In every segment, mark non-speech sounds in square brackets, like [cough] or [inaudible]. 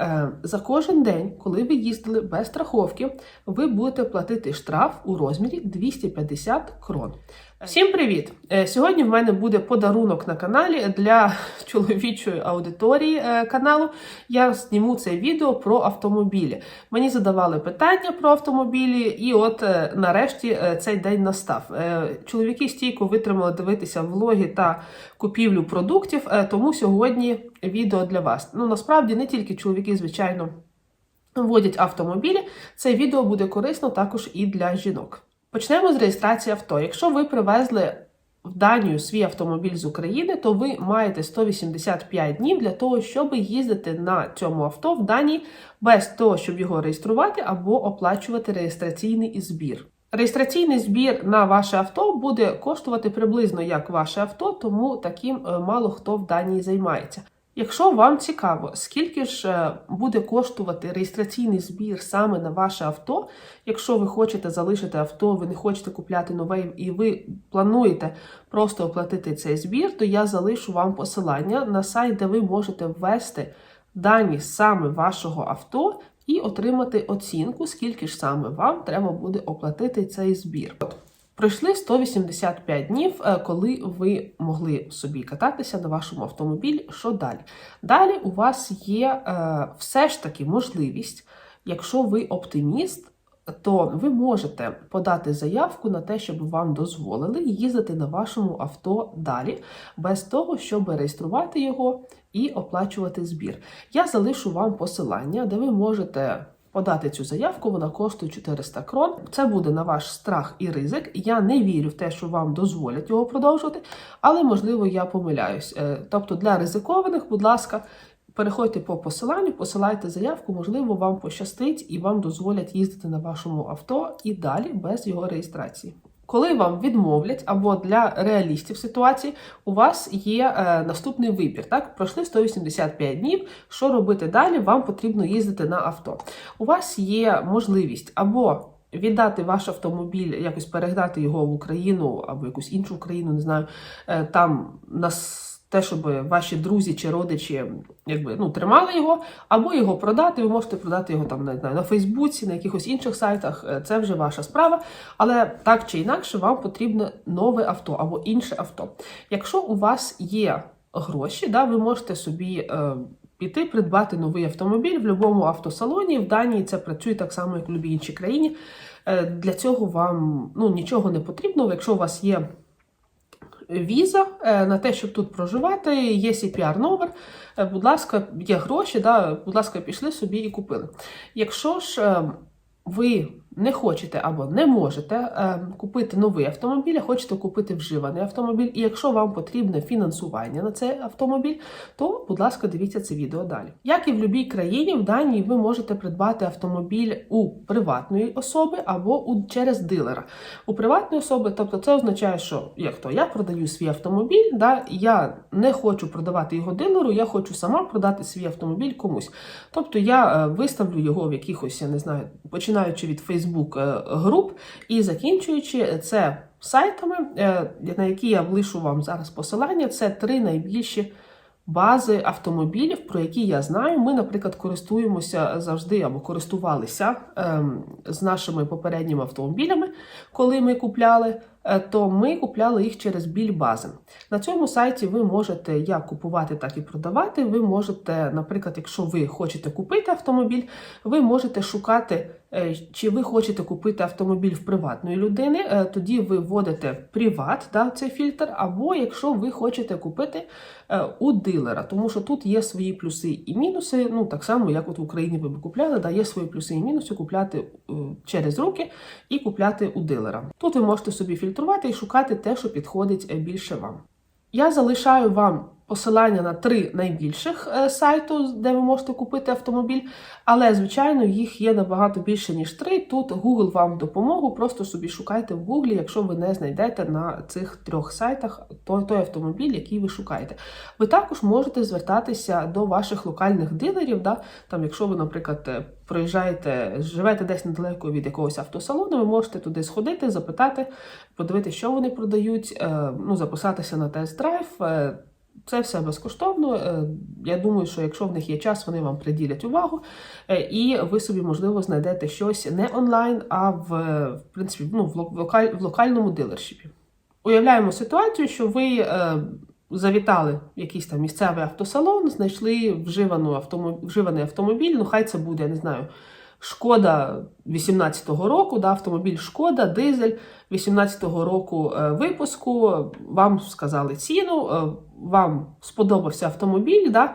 е, за кожен день, коли ви їздили без страховки, ви будете платити штраф у розмірі 250 крон. Всім привіт! Е, Сьогодні в мене буде подарунок на каналі для [laughs] чоловічої аудиторії е, каналу. Я зніму це відео про автомобілі. Мені задавали питання про автомобілі, і от е, нарешті цей день настав. Чоловіки стійко витримали дивитися влоги та купівлю продуктів, тому сьогодні відео для вас. Ну насправді не тільки чоловіки, звичайно. Водять автомобілі, це відео буде корисно також і для жінок. Почнемо з реєстрації авто. Якщо ви привезли в Данію свій автомобіль з України, то ви маєте 185 днів для того, щоб їздити на цьому авто в Данії без того, щоб його реєструвати або оплачувати реєстраційний збір. Реєстраційний збір на ваше авто буде коштувати приблизно як ваше авто, тому таким е, мало хто в Данії займається. Якщо вам цікаво, скільки ж е, буде коштувати реєстраційний збір саме на ваше авто, якщо ви хочете залишити авто, ви не хочете купляти нове і ви плануєте просто оплатити цей збір, то я залишу вам посилання на сайт, де ви можете ввести дані саме вашого авто і отримати оцінку, скільки ж саме вам треба буде оплатити цей збір. Пройшли 185 днів, е, коли ви могли собі кататися на вашому автомобілі. Що далі? Далі у вас є е, все ж таки можливість, якщо ви оптиміст, то ви можете подати заявку на те, щоб вам дозволили їздити на вашому авто далі, без того, щоб реєструвати його і оплачувати збір. Я залишу вам посилання, де ви можете подати цю заявку, вона коштує 400 крон. Це буде на ваш страх і ризик. Я не вірю в те, що вам дозволять його продовжувати, але можливо я помиляюсь. Е, Тобто для ризикованих, будь ласка. Переходьте по посиланню, посилайте заявку, можливо, вам пощастить і вам дозволять їздити на вашому авто і далі без його реєстрації. Коли вам відмовлять або для реалістів ситуації, у вас є е, наступний вибір. Так, пройшли 185 днів. Що робити далі? Вам потрібно їздити на авто. У вас є можливість або віддати ваш автомобіль, якось перегнати його в Україну або якусь іншу країну, не знаю, е, там на с- те, щоб ваші друзі чи родичі якби ну тримали його, або його продати. Ви можете продати його там не знаю, на Фейсбуці, на якихось інших сайтах. Е, Це вже ваша справа. Але так чи інакше, вам потрібно нове авто або інше авто. Якщо у вас є гроші, да, ви можете собі. Е, Піти придбати новий автомобіль в будь-якому автосалоні. В Данії це працює так само, як в будь-якій іншій країні. Е, Для цього вам ну, нічого не потрібно. Якщо у вас є віза е, на те, щоб тут проживати, є CPR номер. е, Будь ласка, є гроші, да, будь ласка, пішли собі і купили. Якщо ж е, ви не хочете або не можете е, купити новий автомобіль, а хочете купити вживаний автомобіль, і якщо вам потрібне фінансування на цей автомобіль, то, будь ласка, дивіться це відео далі. Як і в будь-якій країні, в Данії ви можете придбати автомобіль у приватної особи або у, через дилера. У приватної особи, тобто це означає, що як то я продаю свій автомобіль, да, я не хочу продавати його дилеру, я хочу сама продати свій автомобіль комусь. Тобто я е, виставлю його в якихось, я не знаю, починаючи від Facebook е, груп і закінчуючи це сайтами, е, на які я влишу вам зараз посилання, це три найбільші. Бази автомобілів, про які я знаю, ми, наприклад, користуємося завжди або користувалися ем, з нашими попередніми автомобілями, коли ми купляли, е, то ми купляли їх через більбази. На цьому сайті ви можете як купувати, так і продавати. Ви можете, наприклад, якщо ви хочете купити автомобіль, ви можете шукати, чи ви хочете купити автомобіль в приватної людини, е, тоді ви вводите приват, да, цей фільтр, або якщо ви хочете купити е, у дилера, тому що тут є свої плюси і мінуси. Ну так само, як от в Україні ви б купляли, да, є свої плюси і мінуси купляти е, через руки і купляти у дилера. Тут ви можете собі фільтрувати і шукати те, що підходить е, більше вам. Я залишаю вам посилання на три найбільших е, сайту, де ви можете купити автомобіль, але, звичайно, їх є набагато більше, ніж три. Тут Google вам допомогу. Просто собі шукайте в Google, якщо ви не знайдете на цих трьох сайтах той, той автомобіль, який ви шукаєте. Ви також можете звертатися до ваших локальних дилерів. Да? Там, якщо ви, наприклад, е, проїжджаєте, живете десь недалеко від якогось автосалону, ви можете туди сходити, запитати, подивитися, що вони продають, е, ну, записатися на тест-драйв. Це все безкоштовно. Е, Я думаю, що якщо в них є час, вони вам приділять увагу, е, і ви собі, можливо, знайдете щось не онлайн, а в, в принципі ну, в локальному дилершіпі. Уявляємо ситуацію, що ви е, завітали в якийсь там місцевий автосалон, знайшли вживану автомобіль, вживаний автомобіль, ну хай це буде, я не знаю. Шкода 18-го року, да, автомобіль Шкода, дизель 18-го року е, випуску. Вам сказали ціну, е, вам сподобався автомобіль. Да,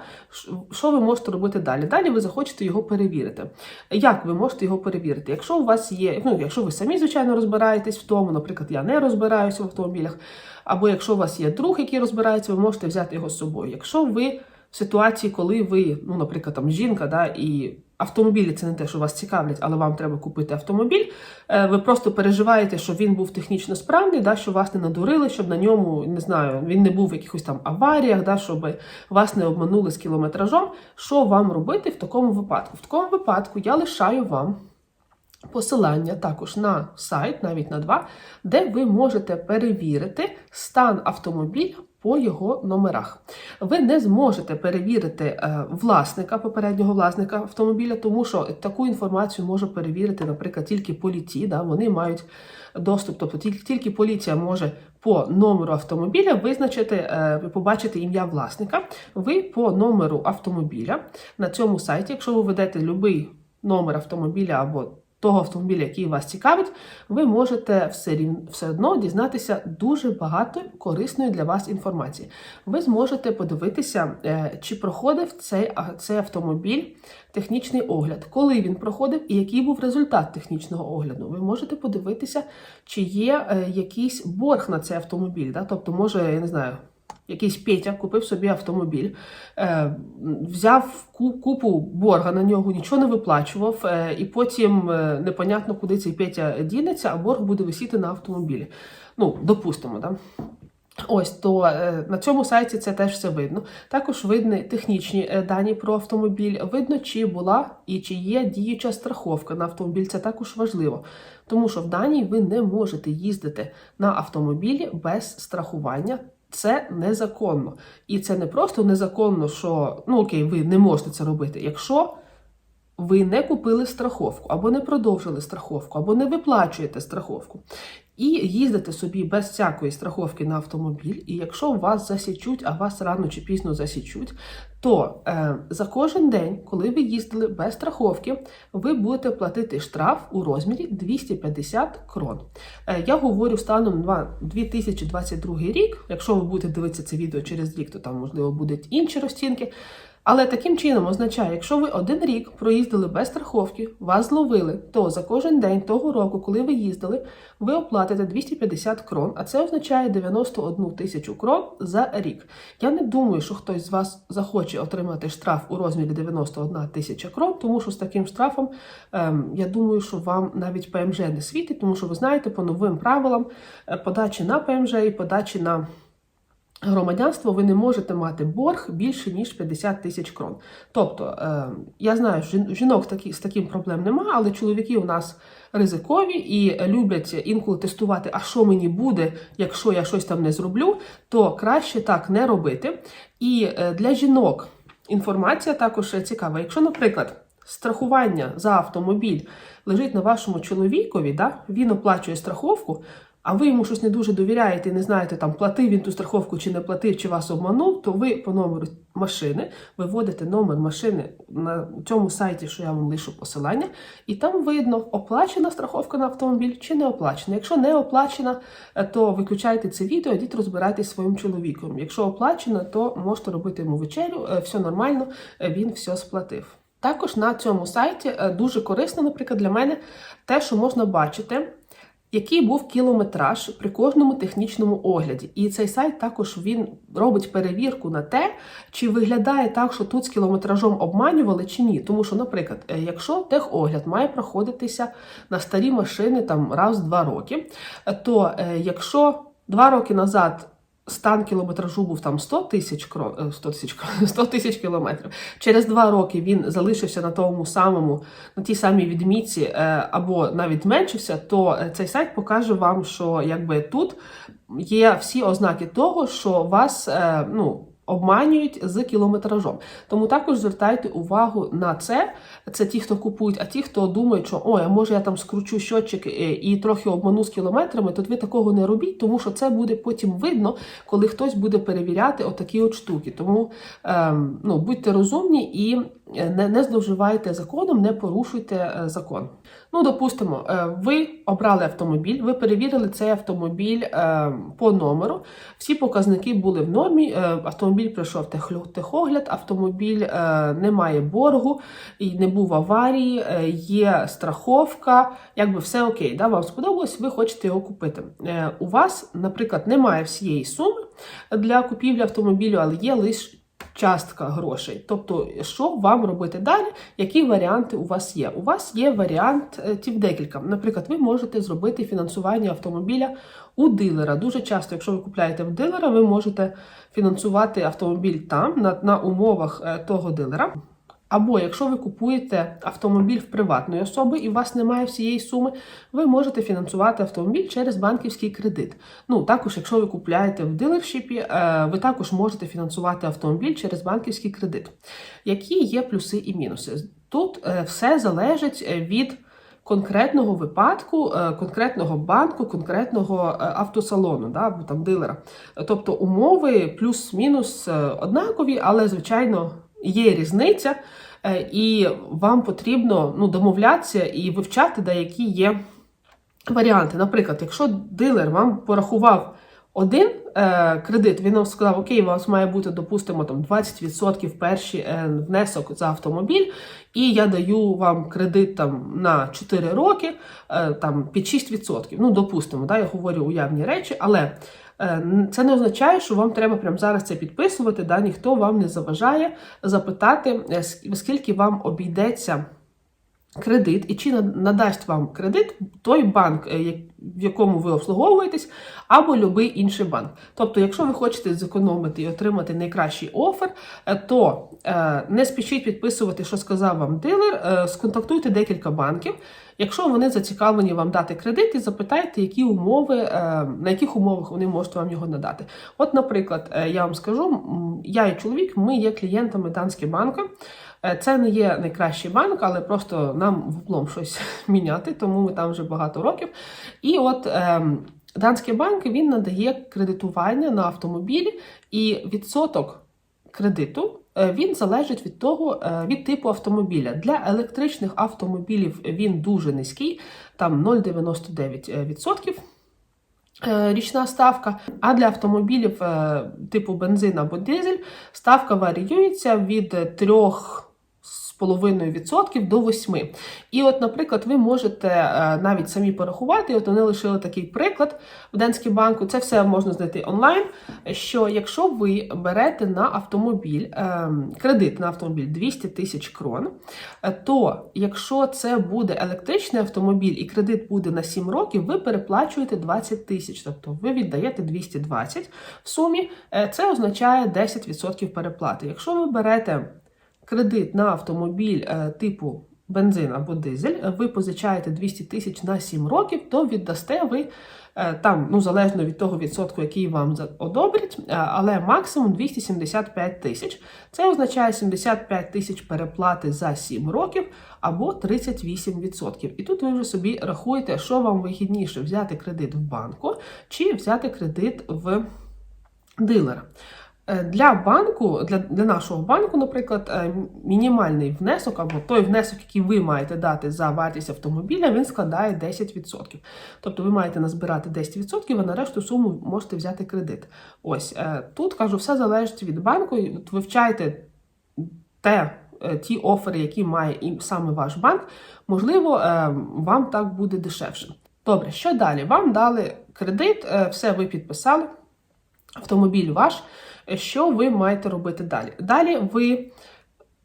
що ви можете робити далі? Далі ви захочете його перевірити. Як ви можете його перевірити? Якщо у вас є, ну якщо ви самі, звичайно, розбираєтесь в тому, наприклад, я не розбираюся в автомобілях, або якщо у вас є друг, який розбирається, ви можете взяти його з собою. Якщо ви в ситуації, коли ви, ну, наприклад, там жінка, да, і автомобілі це не те, що вас цікавлять, але вам треба купити автомобіль. е, Ви просто переживаєте, що він був технічно справний, да, що вас не надурили, щоб на ньому не знаю, він не був в якихось там аваріях, да, щоб вас не обманули з кілометражом. Що вам робити в такому випадку? В такому випадку я лишаю вам. Посилання також на сайт, навіть на два, де ви можете перевірити стан автомобіля по його номерах. Ви не зможете перевірити е, власника, попереднього власника автомобіля, тому що таку інформацію може перевірити, наприклад, тільки поліції. Да? Вони мають доступ, тобто тільки, поліція може по номеру автомобіля визначити, е, побачити ім'я власника. Ви по номеру автомобіля на цьому сайті, якщо ви ведете будь-який номер автомобіля або того автомобіля, який вас цікавить, ви можете все все одно дізнатися дуже багато корисної для вас інформації. Ви зможете подивитися, е, чи проходив цей, цей автомобіль технічний огляд, коли він проходив і який був результат технічного огляду. Ви можете подивитися, чи є е, якийсь борг на цей автомобіль. Да? Тобто, може, я не знаю. Якийсь Петя купив собі автомобіль, е, взяв купу борга на нього, нічого не виплачував, е, і потім е, непонятно, куди цей Петя дінеться, а борг буде висіти на автомобілі. Ну, допустимо, да? Ось то е, на цьому сайті це теж все видно. Також видні технічні е, дані про автомобіль. Видно, чи була і чи є діюча страховка на автомобіль. Це також важливо, тому що в Данії ви не можете їздити на автомобілі без страхування. Це незаконно. І це не просто незаконно, що ну окей, ви не можете це робити. Якщо ви не купили страховку, або не продовжили страховку, або не виплачуєте страховку, і їздите собі без всякої страховки на автомобіль, і якщо вас засічуть, а вас рано чи пізно засічуть, то е, за кожен день, коли ви їздили без страховки, ви будете платити штраф у розмірі 250 крон. Е, я говорю станом на 2022 рік. Якщо ви будете дивитися це відео через рік, то там можливо будуть інші розцінки. Але таким чином означає, якщо ви один рік проїздили без страховки, вас зловили, то за кожен день того року, коли ви їздили, ви оплатите 250 крон, а це означає 91 тисячу крон за рік. Я не думаю, що хтось з вас захоче отримати штраф у розмірі 91 тисяча крон, тому що з таким штрафом ем, я думаю, що вам навіть ПМЖ не світить, тому що ви знаєте, по новим правилам е, подачі на ПМЖ і подачі на громадянство ви не можете мати борг більше ніж 50 тисяч крон. Тобто, е, я знаю, жінок з таким проблем немає, але чоловіки у нас ризикові і люблять інколи тестувати, а що мені буде, якщо я щось там не зроблю, то краще так не робити. І е, для жінок інформація також цікава. Якщо, наприклад, страхування за автомобіль лежить на вашому чоловікові, да, він оплачує страховку, а ви йому щось не дуже довіряєте і не знаєте, там платив він ту страховку чи не платив, чи вас обманув, то ви по номеру машини виводите номер машини на цьому сайті, що я вам лишу посилання, і там видно, оплачена страховка на автомобіль чи не оплачена. Якщо не оплачена, е, то виключайте це відео, йдіть розбирайтесь своїм чоловіком. Якщо оплачена, то можете робити йому вечерю, е, все нормально, е, він все сплатив. Також на цьому сайті дуже корисно, наприклад, для мене те, що можна бачити. Який був кілометраж при кожному технічному огляді, і цей сайт також він робить перевірку на те, чи виглядає так, що тут з кілометражом обманювали чи ні. Тому що, наприклад, е, якщо техогляд має проходитися на старі машини там раз в два роки, е, то е, якщо два роки назад стан кілометражу був там 100 тисяч кро... е, 100 тисяч кро- [laughs] 100 тисяч кілометрів. Через два роки він залишився на тому самому, на тій самій відмітці, е, або навіть зменшився, то е, цей сайт покаже вам, що якби тут є всі ознаки того, що вас е, ну. Обманюють з кілометражом. Тому також звертайте увагу на це. Це ті, хто купують, а ті, хто думають, що ой, може я там скручу щотчик е, і трохи обману з кілометрами, то ви такого не робіть, тому що це буде потім видно, коли хтось буде перевіряти отакі от штуки. Тому ем, ну, будьте розумні і не, не зловживайте законом, не порушуйте е, закон. Ну, допустимо, е, ви обрали автомобіль, ви перевірили цей автомобіль е, по номеру. Всі показники були в нормі. е, Автомобіль пройшов техогляд, автомобіль не має боргу, і не був аварії, є страховка, якби все окей. Да? Вам сподобалось, ви хочете його купити. У вас, наприклад, немає всієї суми для купівлі автомобілю, але є лише частка грошей. Тобто, що вам робити далі? Які варіанти у вас є? У вас є варіантів декілька. Наприклад, ви можете зробити фінансування автомобіля у дилера. Дуже часто, якщо ви купляєте в дилера, ви можете фінансувати автомобіль там, на, на умовах е, того дилера. Або якщо ви купуєте автомобіль в приватної особи і у вас немає всієї суми, ви можете фінансувати автомобіль через банківський кредит. Ну також, якщо ви купляєте в дилершіпі, е, ви також можете фінансувати автомобіль через банківський кредит. Які є плюси і мінуси? Тут е, все залежить е, від. Конкретного випадку, конкретного банку, конкретного автосалону, да, або там дилера. Тобто умови плюс-мінус однакові, але звичайно є різниця, е, і вам потрібно ну, домовлятися і вивчати деякі є варіанти. Наприклад, якщо дилер вам порахував один е, кредит, він вам сказав, окей, у вас має бути, допустимо, там 20% перший е, внесок за автомобіль, і я даю вам кредит там на 4 роки, е, там під 6%. Ну, допустимо, да, я говорю уявні речі, але е, це не означає, що вам треба прямо зараз це підписувати. Да, ніхто вам не заважає запитати, е, скільки вам обійдеться кредит і чи надасть вам кредит той банк, е, в якому ви обслуговуєтесь, або будь-який інший банк. Тобто, якщо ви хочете зекономити і отримати найкращий офер, е, то е, не спішіть підписувати, що сказав вам дилер, е, сконтактуйте декілька банків. Якщо вони зацікавлені вам дати кредит, і запитайте, які умови, на яких умовах вони можуть вам його надати. От, наприклад, я вам скажу, я і чоловік, ми є клієнтами Данське банку. Е, Це не є найкращий банк, але просто нам в облом щось [laughs] міняти, тому ми там вже багато років. І от ем, Данський банк він надає кредитування на автомобілі, і відсоток кредиту е, він залежить від того, е, від типу автомобіля. Для електричних автомобілів він дуже низький, там 0,99%. е, Річна ставка, а для автомобілів типу бензин або дизель ставка варіюється від 3,5% до 8%. І, от, наприклад, ви можете е, навіть самі порахувати, от вони лишили такий приклад в Денській банку. Це все можна знайти онлайн. Що якщо ви берете на автомобіль е, кредит на автомобіль 200 тисяч крон, е, то якщо це буде електричний автомобіль і кредит буде на 7 років, ви переплачуєте 20 тисяч, тобто ви віддаєте 220 в сумі. Це означає 10% переплати. Якщо ви берете кредит на автомобіль е, типу бензин або дизель, е, ви позичаєте 200 тисяч на 7 років, то віддасте ви е, там, ну залежно від того відсотку, який вам одобрять, але максимум 275 тисяч. Це означає 75 тисяч переплати за 7 років або 38%. І тут ви вже собі рахуєте, що вам вигідніше взяти кредит в банку чи взяти кредит в дилера. Е, Для банку, для, для нашого банку, наприклад, е, мінімальний внесок або той внесок, який ви маєте дати за вартість автомобіля, він складає 10%. Тобто ви маєте назбирати 10%, а на решту суму можете взяти кредит. Ось е, тут кажу, все залежить від банку. от Вивчайте те, ті офери, які має саме ваш банк, можливо, вам так буде дешевше. Добре, що далі? Вам дали кредит, все ви підписали, автомобіль ваш. Що ви маєте робити далі? Далі ви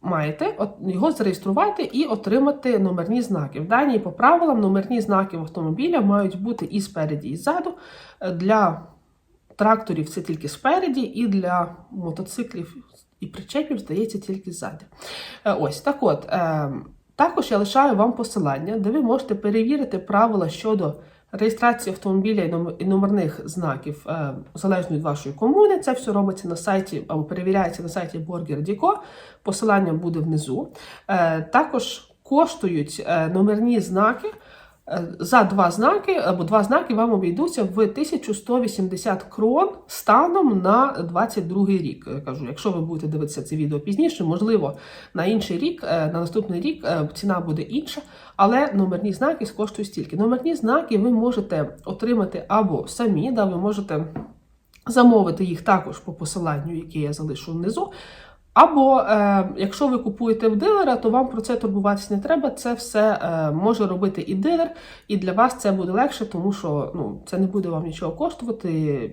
маєте його зареєструвати і отримати номерні знаки. В Данії по правилам номерні знаки в автомобіля мають бути і спереді, і ззаду. Для тракторів це тільки спереді, і для мотоциклів і причепів, здається, тільки ззаді. Е, Ось так от. е, Також я лишаю вам посилання, де ви можете перевірити правила щодо реєстрації автомобіля і номерних знаків е, залежно від вашої комуни. Це все робиться на сайті або перевіряється на сайті Borger.Dico. Посилання буде внизу. Е, Також коштують е, номерні знаки. Е, За два знаки або два знаки вам обійдуться в 1180 крон станом на 22 рік. Я кажу, якщо ви будете дивитися це відео пізніше, можливо, на інший рік, е, на наступний рік е, ціна буде інша, але номерні знаки коштують стільки. Номерні знаки ви можете отримати або самі, да, ви можете замовити їх також по посиланню, яке я залишу внизу. Або е, якщо ви купуєте в дилера, то вам про це турбуватися не треба. Це все е, може робити і дилер, і для вас це буде легше, тому що ну, це не буде вам нічого коштувати.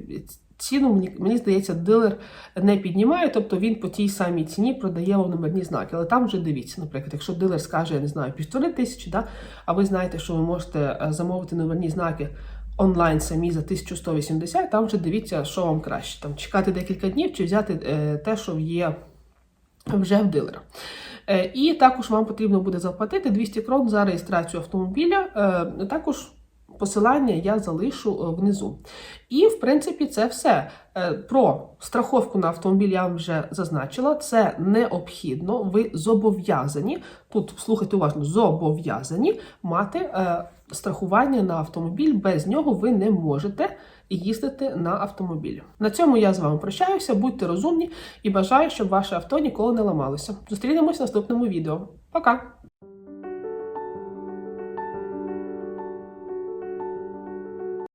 Ціну, мені, мені здається, дилер не піднімає, тобто він по тій самій ціні продає вам номерні знаки. Але там вже дивіться, наприклад, якщо дилер скаже, я не знаю, півтори тисячі, да, а ви знаєте, що ви можете е, замовити номерні знаки онлайн самі за 1180, там вже дивіться, що вам краще. Там чекати декілька днів чи взяти е, те, що є вже в дилера. Е, І також вам потрібно буде заплатити 200 крон за реєстрацію автомобіля. Е, Також посилання я залишу е, внизу. І, в принципі, це все. Про страховку на автомобіль я вам вже зазначила. Це необхідно. Ви зобов'язані, тут слухайте уважно, зобов'язані мати страхування на автомобіль. Без нього ви не можете їздити на автомобілі. На цьому я з вами прощаюся. Будьте розумні і бажаю, щоб ваше авто ніколи не ламалося. Зустрінемось в наступному відео. Пока!